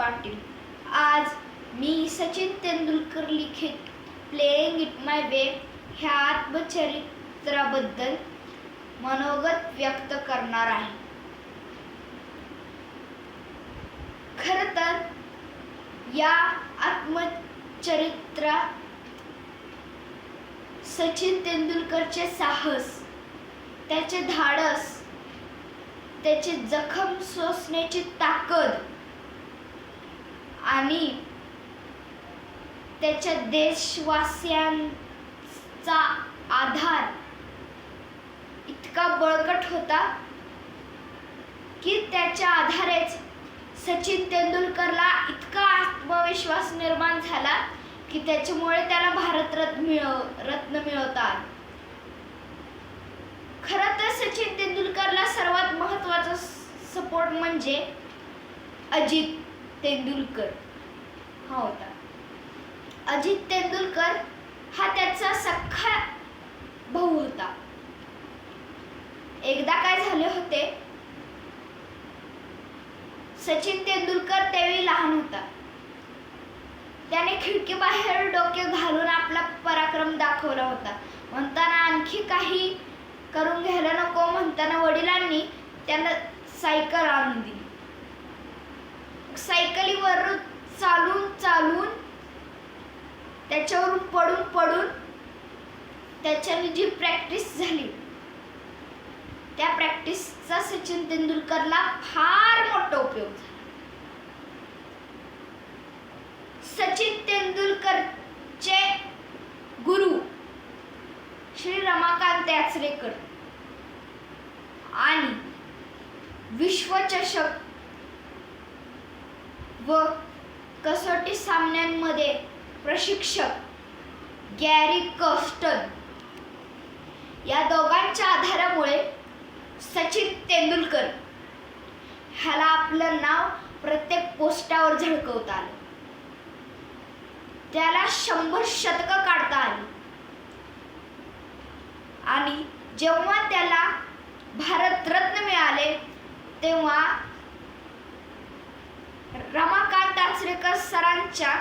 पाटील. आज मी सचिन तेंडुलकर लिखित playing it my way ह्या आत्मचरित्राबद्दल मनोगत व्यक्त करणार आहे. खरं तर या आत्मचरित्रात सचिन तेंडुलकरचे साहस त्याचे धाडस त्याची जखम सोसण्याची ताकद आणि त्याच्या देशवासियांचा आधार इतका बळकट होता की त्याच्या आधारेच सचिन तेंडुलकरला इतका आत्मविश्वास निर्माण झाला की त्याच्यामुळे त्याला भारतरत्न मिळव रत्न मिळवतात. खरं तर सचिन तेंडुलकरला सर्वात महत्त्वाचा सपोर्ट म्हणजे अजित तेंडुलकर हा होता. अजित तेंडुलकर हा त्याचा सख्खा भाऊ होता. एकदा काय झाले होते? सचिन तेंडुलकर त्यावेळी लहान होता. त्याने खिडकी बाहेर डोके घालून आपला पराक्रम दाखवला होता. म्हणताना आणखी काही करून घ्यायला नको म्हणताना वडिलांनी त्यांना सायकल आणून दिली. सायकलीवर चालून चालून त्याच्यावरून पडून पडून त्याच्याने जी प्रॅक्टिस झाली त्या प्रॅक्टिसचा सचिन तेंडुलकरला फार मोठा उपयोग झाला. सचिन तेंडुलकरचे गुरु श्री रमाकांत याचरेकर आणि विश्वचषक व कसोटी सामन्यांमध्ये प्रशिक्षक गॅरी कफ्टन या दोघांच्या आधारामुळे सचिन तेंडुलकर ह्याला आपलं नाव प्रत्येक पोस्टावर झळकवता आलं. त्याला शंभर शतकं काढता आली. आणि जेव्हा त्याला भारतरत्न मिळाले तेव्हा रमाकांत आचरेकर सरांच्या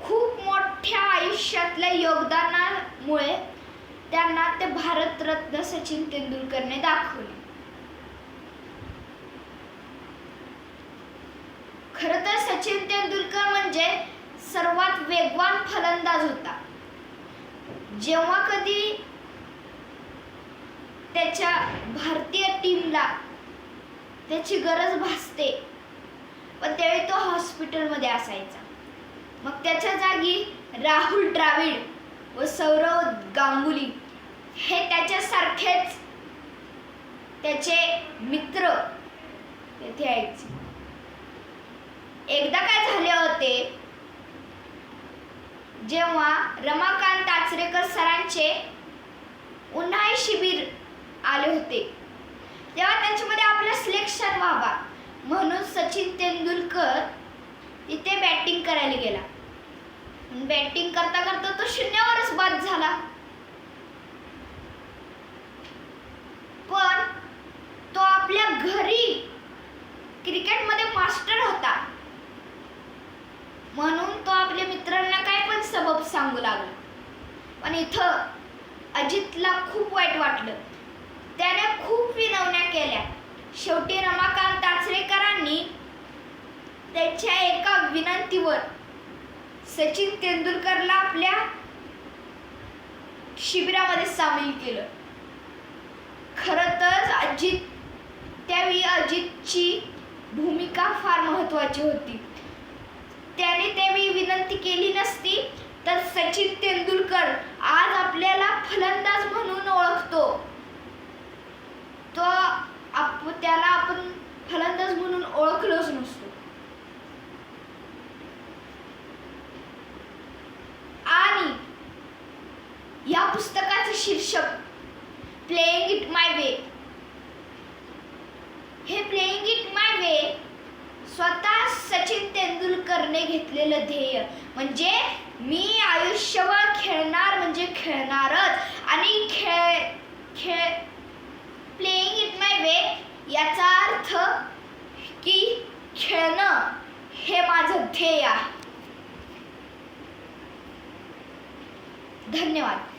खूप मोठ्या आयुष्यातल्या योगदानामुळे त्यांना ते भारतरत्न सचिन तेंडुलकरने दाखवले. खरं तर सचिन तेंडुलकर म्हणजे सर्वात वेगवान फलंदाज होता. जेव्हा कधी त्याच्या भारतीय टीमला त्याची गरज भासते पण त्यावेळी तो हॉस्पिटलमध्ये असायचा. मग त्याच्या जागी राहुल द्राविड व सौरव गांगुली हे त्याच्यासारखेच त्याचे मित्र तेथे यायचे. एकदा काय झाले होते जेव्हा रमाकांत आचरेकर सरांचे उन्हाळी शिबिर आले होते तेव्हा त्यांच्यामध्ये आपलं सिलेक्शन व्हावा. म्हणून सचिन तेंडुलकर इथे बॅटिंग करायला गेला. बॅटिंग करता करता तो शून्यावरच बाद झाला. पण तो आपल्या घरी क्रिकेटमध्ये मास्टर होता. म्हणून तो आपल्या मित्रांना काय पण सबब सांगू लागला. पण इथं अजितला खूप वाईट वाटलं. त्याने खूप विनवण्या केल्या. शेवटी रमाकांत आचरेकरांनी त्याच्या एका विनंतीवर सचिन तेंडुलकरला आपल्या शिबिरामध्ये सामील केलं. खरं तर अजित त्यावेळी अजितची भूमिका फार महत्वाची होती. त्याने त्यावेळी विनंती केली नसती तर सचिन तेंडुलकर आज आपल्याला फलंदाज म्हणून ओळखतो. तो आप त्याला आपण फलंदाज म्हणून ओळखलोच नसतो. आणि या पुस्तकाचे शीर्षक प्लेईंग इट माय वे हे प्लेईंग इट माय वे स्वतः सचिन तेंडुलकरने घेतलेलं ध्येय. म्हणजे मी आयुष्यभर खेळणार म्हणजे खेळणारच आणि खेळ खेळ प्लेइंग इट माय वे याचा अर्थ की खेळणं हे माझं ध्येय आहे. धन्यवाद.